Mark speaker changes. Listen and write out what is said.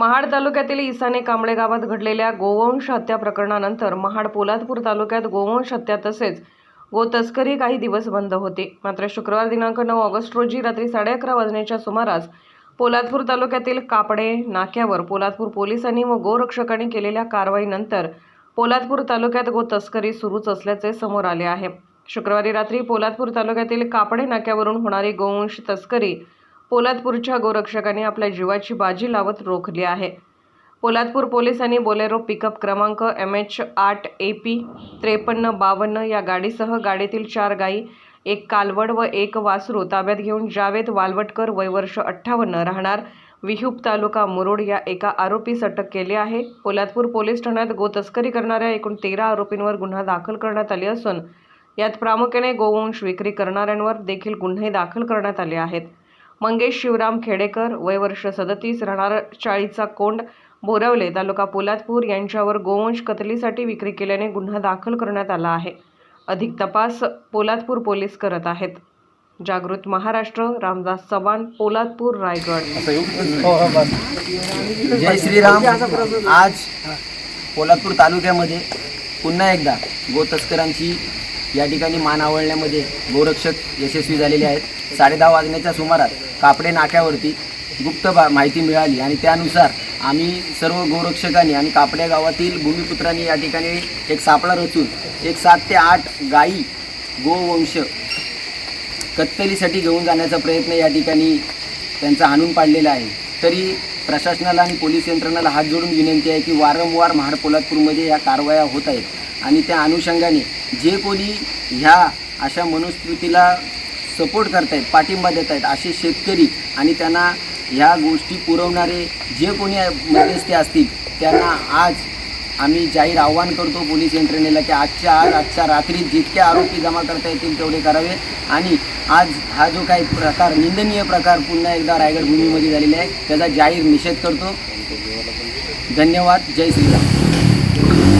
Speaker 1: महाड तालुक्यातील इसाने कांबळे गावात घडलेल्या गोवंश हत्या प्रकरणानंतर महाड पोलादपूर तालुक्यात गोवंश हत्या तसेच गो तस्करी काही दिवस बंद होते. मात्र शुक्रवार दिनांक नऊ ऑगस्ट रोजी रात्री साडे अकरा वाजण्याच्या सुमारास पोलादपूर तालुक्यातील कापडे नाक्यावर पोलादपूर पोलिसांनी व गोरक्षकांनी केलेल्या कारवाईनंतर पोलादपूर तालुक्यात गो तस्करी सुरूच असल्याचे समोर आले आहे. शुक्रवारी रात्री पोलादपूर तालुक्यातील कापडे नाक्यावरून होणारी गोवंश तस्करी पोलादपूरच्या गोरक्षकांनी आपल्या जीवाची बाजी लावत रोखली आहे. पोलादपूर पोलिसांनी बोलेरो पिकअप क्रमांक एम एच आठ ए पी त्रेपन्न बावन्न या गाडीसह गाडीतील चार गायी एक कालवड व एक वासरू ताब्यात घेऊन जावेद वालवटकर वयवर्ष अठ्ठावन्न राहणार विहुप तालुका मुरुड या एका आरोपीस अटक केली आहे. पोलादपूर पोलीस ठाण्यात गोतस्करी करणाऱ्या एकूण तेरा आरोपींवर गुन्हा दाखल करण्यात आले असून यात प्रामुख्याने गोवंश विक्री करणाऱ्यांवर देखील गुन्हे दाखल करण्यात आले आहेत. मंगेश शिवराम खेडेकर वय वर्ष सदतीस राहणार चाळीचा कोंड बोरवले तालुका पोलादपूर यांच्यावर गोवंश कतलीसाठी विक्री केल्याने गुन्हा दाखल करण्यात आला आहे. अधिक तपास पोलादपूर पोलीस करत आहेत. जागृत महाराष्ट्र रामदास चव्हाण पोलादपूर रायगड.
Speaker 2: जय श्रीराम. आज पोलादपूर तालुक्यामध्ये पुन्हा एकदा गोतस्करांची या ठिकाणी मान आवळण्यामध्ये गोरक्षक यशस्वी झालेले आहेत. साडेदहा वाजण्याच्या सुमारास कापडे नाक्यावरती गुप्त बा माहिती मिळाली. आणि त्यानुसार आम्ही सर्व गोरक्षकांनी आणि कापड्या गावातील भूमिपुत्रांनी या ठिकाणी एक सापळा रचून एक सात ते आठ गायी गोवंश कत्तलीसाठी घेऊन जाण्याचा प्रयत्न या ठिकाणी त्यांचा आणून पाडलेला आहे. तरी प्रशासनाला आणि पोलीस यंत्रणाला हात जोडून विनंती आहे की वारंवार महाड पोलादपूरमध्ये या कारवाया होत आहेत. आणि त्या अनुषंगाने जे कोणी ह्या अशा मनुस्मृतीला सपोर्ट करतायत पाठिंबा देत आहेत असे शेतकरी आणि त्यांना ह्या गोष्टी पुरवणारे जे कोणी मध्यस्थी असतील त्यांना आज आम्ही जाहीर आव्हान करतो पोलीस यंत्रणेला की आजच्या आज आजच्या रात्री जितके आरोपी जमा करता येतील तेवढे करावे. आणि आज हा जो काही प्रकार निंदनीय प्रकार पुन्हा एकदा रायगड भूमीमध्ये झालेला आहे त्याचा जाहीर निषेध करतो. धन्यवाद. जय श्रीराम.